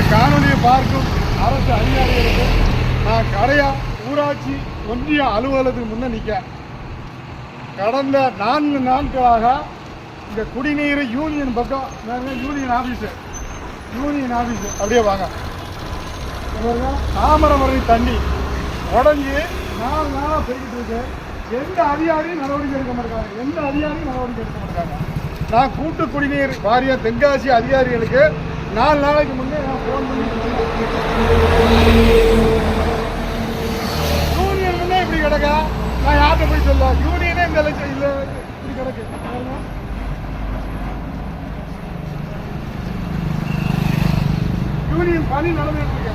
இந்த காணொலியை பார்க்கும் அரசு அதிகாரிகளுக்கு நான் கடையா ஊராட்சி ஒன்றிய அலுவலகத்துக்கு முன்னே நிற்க கடந்த நான்கு நாட்களாக இந்த குடிநீர் யூனியன் பக்கம் யூனியன் ஆஃபீஸு யூனியன் ஆஃபீஸு அப்படியே வாங்க. இங்க தண்ணி உடஞ்சி நாலு நாளாக போய்கிட்டு இருக்கு. எந்த அதிகாரியும் நடவடிக்கை எடுக்க மாட்டாங்க. எந்த அதிகாரியும் நடவடிக்கை எடுக்க மாட்டாங்க. நான் கூட்டு குடிநீர் வாரிய தென்காசி அதிகாரிகளுக்கு நாலு நாளைக்கு முன்னே நான் ஃபோன் பண்ணி யூனியன் முன்னே இப்படி கிடக்கா? நான் யார்கிட்ட போய் சொல்ல? யூனியனே இந்த லட்சம் இல்லை. இப்படி கிடக்கு. யூனியன் பணி நடந்துட்டு இருக்கு.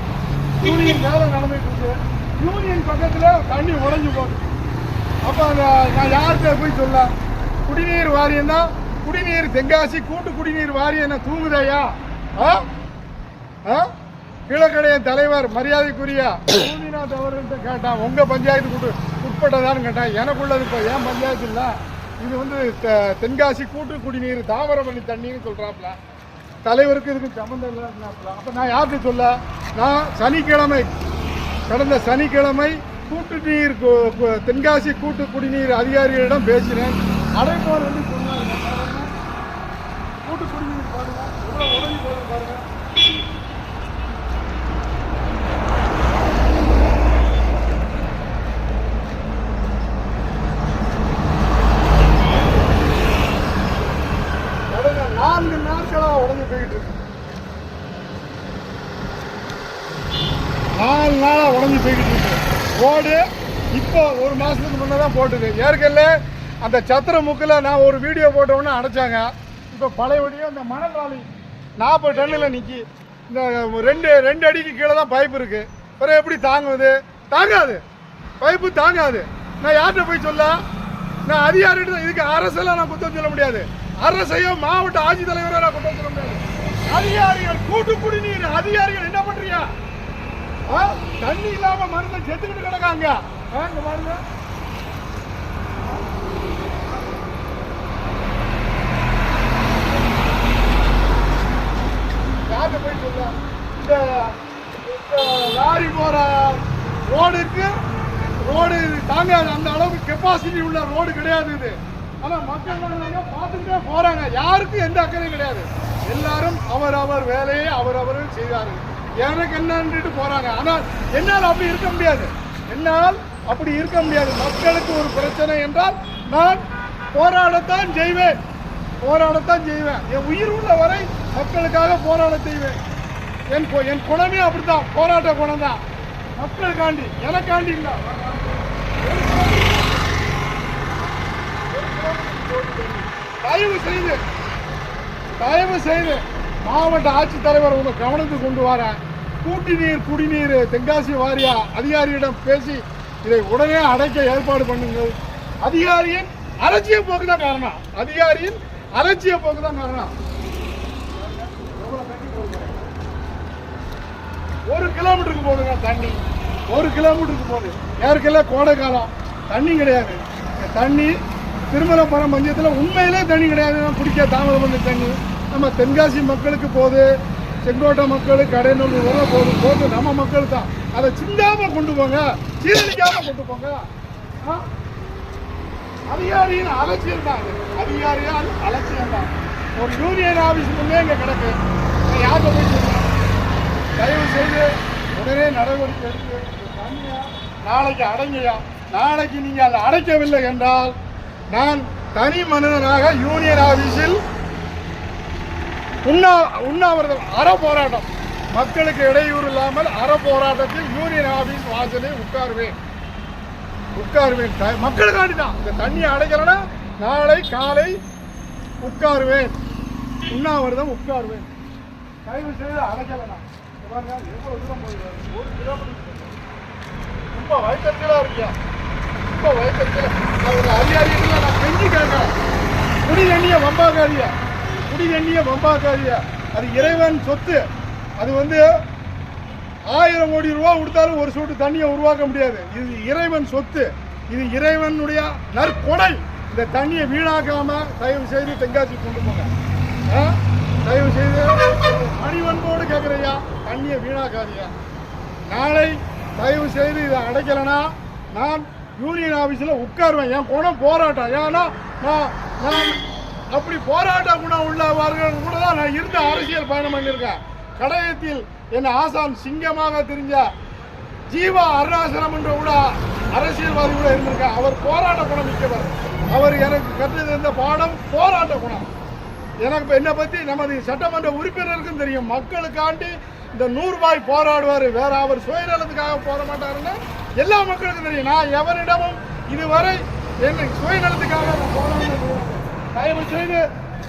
யூனியன் வேலை நடந்துட்டு இருக்கு. யூனியன் பக்கத்துல தண்ணி உடஞ்சு போகுது. அப்ப அந்த நான் யார்கிட்ட போய் சொல்ல? குடிநீர் வாரியம் தான் குடிநீர் தென்காசி கூட்டு குடிநீர் வாரியம் என்ன தூங்குதையா கீழக்கடைய தலைவர் மரியாதைக்குரிய பூமிநாத் அவர்கள்ட்ட கேட்டான் உங்க பஞ்சாயத்துக்கு உட்பட்டதான்னு கேட்டான் எனக்குள்ளது இப்போ ஏன் பஞ்சாயத்து இல்லை? இது வந்து தெ- தென்காசி கூட்டு குடிநீர் தாமிரபரணி தண்ணின்னு சொல்றாப்ல. தலைவருக்கு இதுக்கு சம்மந்தம் இல்லைன்னாப்ல. அப்போ நான் யார்கிட்ட சொல்ல? நான் சனிக்கிழமை கடந்த சனிக்கிழமை கூட்டு நீர் தென்காசி கூட்டு குடிநீர் அதிகாரிகளிடம் பேசினேன். அடைப்போர் வந்து சொன்னாங்க. பாருங்க. கூட்டு குடிநீர் பாருங்க. எவ்வளவு உதவி போகுது பாருங்க. நான்கு நாட்களாக உடஞ்சு போய்கிட்டு இருக்கு. நாலு நாளாக உடஞ்சி போய்கிட்டு இருக்கு. ரோடு இப்போ ஒரு மாதத்துக்கு முன்னே தான் போட்டுது. ஏற்கனவே அந்த சத்திர முக்கில் நான் ஒரு வீடியோ போட்டோன்னே அடைச்சாங்க. இப்போ பழையபடியும் அந்த மணல் ராலி நாற்பது டன்னில் நிற்கி இந்த ரெண்டு ரெண்டு அடிக்கு கீழே தான் பைப் இருக்குது பிறகு எப்படி தாங்குவது? தாங்காது. பைப்பு தாங்காது. நான் யார்கிட்ட போய் சொல்ல? நான் அதிகாரிகிட்ட இதுக்கு அரசெல்லாம் நான் குற்றம் சொல்ல முடியாது. அரசையோ மாவட்ட ஆட்சித்தலைவரோ நான் குற்றம் சொல்ல முடியாது. அதிகாரிகள் கூட்டு குடிநீர். அதிகாரிகள் என்ன பண்றியா ஆ? தண்ணி இல்லாம மருந்து செத்துக்கிட்டு கிடக்காங்க. ஆ, மருந்து பாருங்க யார்கிட்ட போய் சொல்ல இந்த இந்த லாரி போற ரோடுக்கு ரோடு தாங்காது அந்த அளவுக்கு கெப்பாசிட்டி உள்ள ரோடு கிடையாது இது. ஆனால் மக்கள் வர்றாங்க, பார்த்துக்கிட்டே போகிறாங்க யாருக்கும் எந்த அக்கறையும் கிடையாது. எல்லாரும் அவர் அவர் வேலையை அவர் அவர் செய்தார்கள். எனக்கு என்னன்னுட்டு போகிறாங்க ஆனால் என்னால் அப்படி இருக்க முடியாது. என்னால் அப்படி இருக்க முடியாது. மக்களுக்கு ஒரு பிரச்சனை என்றால் நான் போராடத்தான் செய்வேன். போராடத்தான் செய்வேன். என் உயிர் உள்ள வரை மக்களுக்காக போராட செய்வேன். என் என் குணமே அப்படித்தான். போராட்ட குணம் தான் மக்களுக்காண்டி எனக்காண்டி இல்லை தயவு செய்து தயவு செய்து மாவட்ட ஆட்சித்தலைவர் உங்கள் கவனத்துக்கு கொண்டு வரேன் கூட்டுநீர் குடிநீர் தென்காசி வாரியா அதிகாரியிடம் பேசி இதை உடனே அடைக்க ஏற்பாடு பண்ணுங்கள். அதிகாரியின் அலட்சிய போக்கு தான் காரணம். அதிகாரியின் அலட்சிய போக்கு தான் காரணம் ஒரு போடுங்க தண்ணி? ஒரு கிலோமீட்டருக்கு போகுது. யாருக்கெல்லாம் கோடை காலம். தண்ணி கிடையாது. தண்ணி திருமலப்பரம் மஞ்சத்தில் உண்மையிலே தண்ணி கிடையாது. குடிக்க தாமதம் பண்ண தண்ணி. நம்ம தென்காசி மக்களுக்கு போகுது. செங்கோட்டை மக்களுக்கு கடைநூல் வர போகுது. போகுது. நம்ம மக்கள் தான். அதை சிந்தாம கொண்டு போங்க. சீரழிக்காமல் கொண்டு போங்க. அதிகாரியின் அலட்சியம் தான் அதிகாரியால் அலட்சியம் தான். ஒரு யூனியன் ஆஃபீஸ் முன்னே இங்கே கிடக்கு. நான் யார்கிட்ட போய் உடனே நடவடிக்கை எடுத்து தண்ணியை? நாளைக்கு அடங்கையா? நாளைக்கு நீங்கள் அதை அடைக்கவில்லை என்றால் நான் தனி மனிதனாக யூனியன் ஆஃபீஸில் உண்ணா உண்ணாவிரதம் அற போராட்டம் மக்களுக்கு இடையூறு இல்லாமல் அற போராட்டத்தில் யூனியன் ஆஃபீஸ் வாசலில் உட்காருவேன். உட்காருவேன். மக்களுக்காண்டி தான். இந்த தண்ணியை அடைக்கலைன்னா நாளை காலை உட்காருவேன். உண்ணாவிரதம் உட்காருவேன். தயவு செய்து அடைக்கலண்ணா இங்க பாருங்க எவ்வளவு தூரம் போகுது ஒரு ரொம்ப வயக்கத்திலா இருக்கியா ரொம்ப வயக்கத்தில் ஒரு அதிகாரிகள் நான் செஞ்சு கேட்கறேன் குடி எண்ணிய வம்பாக்காதிய குடி எண்ணிய வம்பாக்காதிய அது இறைவன் சொத்து அது வந்து ஆயிரம் கோடி ரூபா கொடுத்தாலும் ஒரு சொட்டு தண்ணியை உருவாக்க முடியாது இது இறைவன் சொத்து இது இறைவனுடைய நற்கொடை இந்த தண்ணியை வீணாக்காம தயவு செய்து தென்காசி கொண்டு போங்க ஆ? தயவு செய்து மணிவன்போடு கேட்குறையா தண்ணியை வீணாக்காதியா நாளை தயவு செய்து இதை அடைக்கலைன்னா நான் யூனியன் ஆஃபீஸில் உட்காருவேன். என் குணம் போராட்டம். ஏன்னா நான் நான் அப்படி போராட்ட குணம் உள்ளவர்கள் கூட தான் நான் இருந்த அரசியல் பயணம் பண்ணியிருக்கேன். கடையத்தில் என் ஆசான் சிங்கமாக தெரிஞ்ச ஜீவா அருணாசனம் என்ற கூட அரசியல்வாதி கூட இருந்திருக்கேன். அவர் போராட்ட குணம் மிக்கவர். அவர் எனக்கு கற்று தந்த பாடம் போராட்ட குணம். எனக்கு இப்போ என்னை பற்றி நமது சட்டமன்ற உறுப்பினருக்கும் தெரியும். மக்களுக்காண்டி இந்த நூறுபாய் போராடுவார். வேற அவர் சுயநலத்துக்காக போட மாட்டாருன்னு எல்லா மக்களுக்கும் தெரியும். நான் எவரிடமும் இதுவரை என்ன சுயநலத்துக்காக தயவு செய்து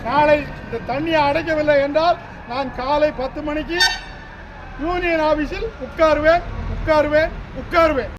நாளை இந்த தண்ணியை அடைக்கவில்லை என்றால் நான் காலை பத்து மணிக்கு யூனியன் ஆஃபீஸில் உட்காருவேன் உட்காருவேன் உட்காருவேன்.